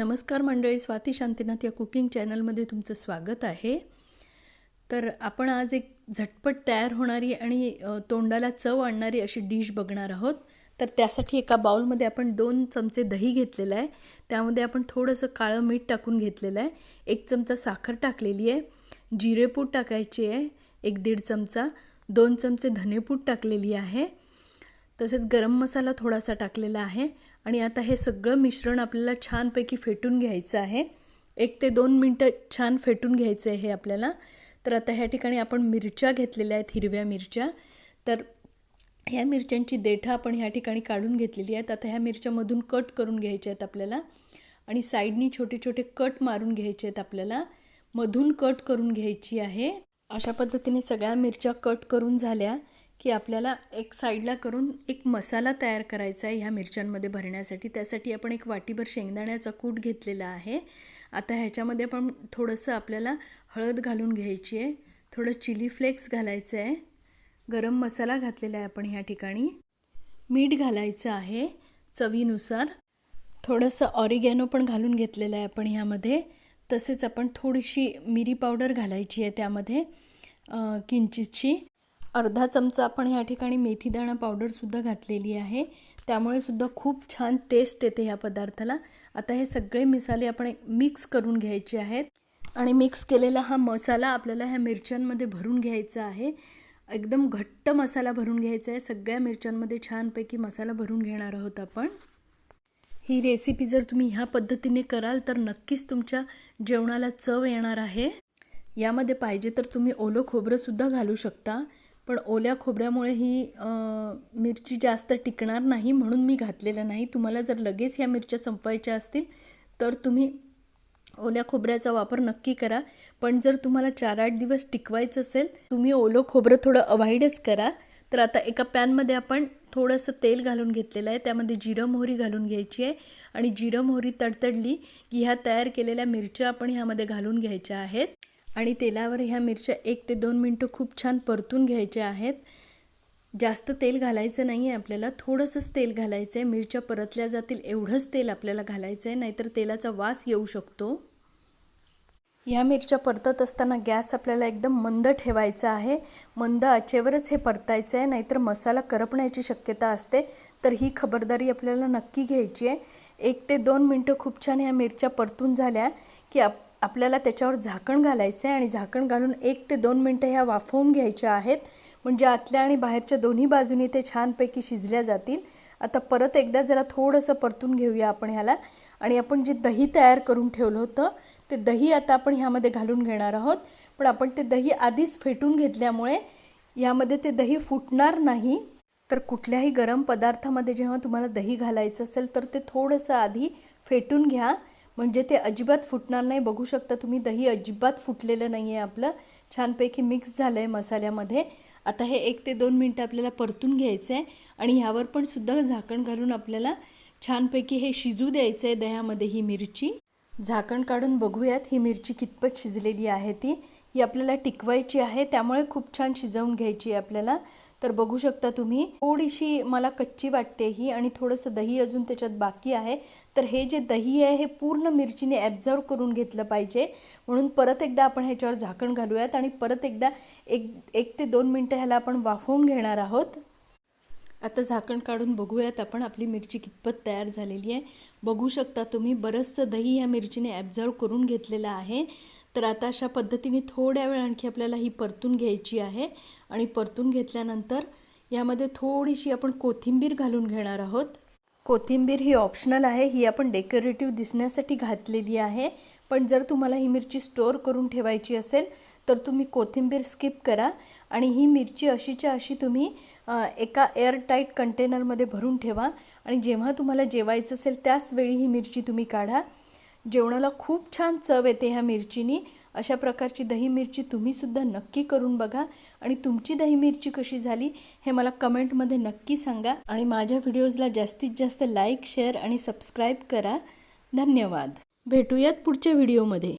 नमस्कार मंडळी स्वाती शांतीनाथ या कुकिंग चॅनलमध्ये तुमचं स्वागत आहे. तर आपण आज एक झटपट तयार होणारी आणि तोंडाला चव आणणारी अशी डिश बघणार आहोत. तर त्यासाठी एका बाउलमध्ये आपण दोन चमचे दही घेतलेलं आहे. त्यामध्ये आपण थोडंसं काळं मीठ टाकून घेतलेलं आहे. एक चमचा साखर टाकलेली आहे. जिरेपूड टाकायची आहे. एक दीड चमचा. दोन चमचे धनेपूड टाकलेली आहे. तसेच गरम मसाला थोडासा टाकलेला आहे. आणि आता हे सगळं मिश्रण आपल्याला छानपैकी फेटून घ्यायचं आहे. एक ते दोन मिनटं छान फेटून घ्यायचं आहे हे आपल्याला. तर आता ह्या ठिकाणी आपण मिरच्या घेतलेल्या आहेत हिरव्या मिरच्या. तर ह्या मिरच्यांची देठा आपण ह्या ठिकाणी काढून घेतलेली आहेत. आता ह्या मिरच्यामधून कट करून घ्यायच्या आहेत आपल्याला. आणि साईडनी छोटे छोटे कट मारून घ्यायचे आहेत आपल्याला. मधून कट करून घ्यायची आहे. अशा पद्धतीने सगळ्या मिरच्या कट करून झाल्या. की आपल्याला एक साईडला करून एक मसाला तयार करायचा आहे ह्या मिरच्यांमध्ये भरण्यासाठी. त्यासाठी आपण एक वाटीभर शेंगदाण्याचा कूट घेतलेला आहे. आता ह्याच्यामध्ये आपण थोडंसं आपल्याला हळद घालून घ्यायची आहे. थोडं चिली फ्लेक्स घालायचं आहे. गरम मसाला घातलेला आहे आपण ह्या ठिकाणी. मीठ घालायचं आहे चवीनुसार. थोडंसं ऑरिगॅनो पण घालून घेतलेलं आहे आपण ह्यामध्ये. तसेच आपण थोडीशी मिरी पावडर घालायची आहे त्यामध्ये किंचितची अर्धा चमचा आपण ह्या ठिकाणी मेथीदाणा पावडरसुद्धा घातलेली आहे. त्यामुळे सुद्धा खूप छान टेस्ट येते ह्या पदार्थाला. आता हे सगळे मिसाले आपण एक मिक्स करून घ्यायचे आहेत. आणि मिक्स केलेला हा मसाला आपल्याला ह्या मिरच्यांमध्ये भरून घ्यायचा आहे. एकदम घट्ट मसाला भरून घ्यायचा आहे. सगळ्या मिरच्यांमध्ये छानपैकी मसाला भरून घेणार आहोत आपण. ही रेसिपी जर तुम्ही ह्या पद्धतीने कराल तर नक्कीच तुमच्या जेवणाला चव येणार आहे. यामध्ये पाहिजे तर तुम्ही ओलं खोबरंसुद्धा घालू शकता. पण ओल्या खोबऱ्यामुळे ही मिरची जास्त टिकणार नाही म्हणून मी घातलेलं नाही. तुम्हाला जर लगेच ह्या मिरच्या संपवायच्या असतील तर तुम्ही ओल्या खोबऱ्याचा वापर नक्की करा. पण जर तुम्हाला चार आठ दिवस टिकवायचं असेल तुम्ही ओलं खोबरं थोडं अवॉइडच करा. तर आता एका पॅनमध्ये आपण थोडंसं तेल घालून घेतलेलं आहे. त्यामध्ये जिरं मोहरी घालून घ्यायची आहे. आणि जिरं मोहरी तडतडली की ह्या तयार केलेल्या मिरच्या आपण ह्यामध्ये घालून घ्यायच्या आहेत. आणि तेलावर ह्या मिरच्या एक ते दोन मिनटं खूप छान परतून घ्यायच्या आहेत. जास्त तेल घालायचं नाही आहे आपल्याला. थोडंसंच तेल घालायचं आहे मिरच्या परतल्या जातील एवढंच तेल आपल्याला घालायचं आहे नाहीतर तेलाचा वास येऊ शकतो. ह्या मिरच्या परतत असताना गॅस आपल्याला एकदम मंद ठेवायचा आहे. मंद आचेवरच हे परतायचं आहे नाहीतर मसाला करपण्याची शक्यता असते. तर ही खबरदारी आपल्याला नक्की घ्यायची आहे. एक ते दोन मिनटं खूप छान ह्या मिरच्या परतून झाल्या की आप आपल्याला त्याच्यावर झाकण घालायचं आहे आणि झाकण घालून एक ते दोन मिनटं ह्या वाफवून घ्यायच्या आहेत. म्हणजे आतल्या आणि बाहेरच्या दोन्ही बाजूनी ते छानपैकी शिजल्या जातील. आता परत एकदा जरा थोडंसं परतून घेऊया आपण ह्याला. आणि आपण जे दही तयार करून ठेवलं होतं ते दही आता आपण ह्यामध्ये घालून घेणार आहोत. पण आपण ते दही आधीच फेटून घेतल्यामुळे यामध्ये ते दही फुटणार नाही. तर कुठल्याही गरम पदार्थामध्ये जेव्हा तुम्हाला दही घालायचं असेल तर ते थोडंसं आधी फेटून घ्या. म्हणजे ते अजिबात फुटणार नाही. बघू शकता तुम्ही दही अजिबात फुटलेलं नाही आहे आपलं. छानपैकी मिक्स झालं आहे मसाल्यामध्ये. आता हे एक ते दोन मिनटं आपल्याला परतून घ्यायचं आहे आणि ह्यावर पण सुद्धा झाकण घालून आपल्याला छानपैकी हे शिजू द्यायचं आहे दह्यामध्ये ही मिरची. झाकण काढून बघूयात ही मिरची कितपत शिजलेली आहे ती. ही आपल्याला टिकवायची आहे त्यामुळे खूप छान शिजवून घ्यायची आहे आपल्याला. तर बघू शकता तुम्ही. थोडीशी मला कच्ची वाटते ही आणि थोडंसं दही अजून त्याच्यात बाकी आहे. तर हे जे दही आहे हे पूर्ण मिरचीने ॲब्झॉर्व करून घेतलं पाहिजे. म्हणून परत एकदा आपण ह्याच्यावर झाकण घालूयात आणि परत एकदा एक एक ते दोन मिनटं ह्याला आपण वाफवून घेणार आहोत. आता झाकण काढून बघूयात आपण आपली मिरची कितपत तयार झालेली आहे. बघू शकता तुम्ही बरंचसं दही ह्या मिरचीने ॲब्झॉर्व करून घेतलेलं आहे. तर आता अशा पद्धतीने थोड्या वेळ आणखी आपल्याला ही परतून घ्यायची आहे. आणि परतून घेतल्यानंतर यामध्ये थोडीशी आपण कोथिंबीर घालून घेणार आहोत. कोथिंबीर ही ऑप्शनल आहे ही आपण डेकोरेटिव्ह दिसण्यासाठी घातलेली आहे. पण जर तुम्हाला ही मिरची स्टोअर करून ठेवायची असेल तर तुम्ही कोथिंबीर स्किप करा. आणि ही मिरची अशीच्या अशी तुम्ही एका एअरटाईट कंटेनरमध्ये भरून ठेवा. आणि जेव्हा तुम्हाला जेवायचं असेल त्याच वेळी ही मिरची तुम्ही काढा. जेवणाला खूप छान चव येते ह्या मिरचीनी. अशा प्रकारची दही मिरची तुम्हीसुद्धा नक्की करून बघा. आणि तुमची दही मिरची कशी झाली हे मला कमेंटमध्ये नक्की सांगा. आणि माझ्या व्हिडिओजला जास्तीत जास्त लाईक शेअर आणि सबस्क्राईब करा. धन्यवाद. भेटूयात पुढच्या व्हिडिओमध्ये.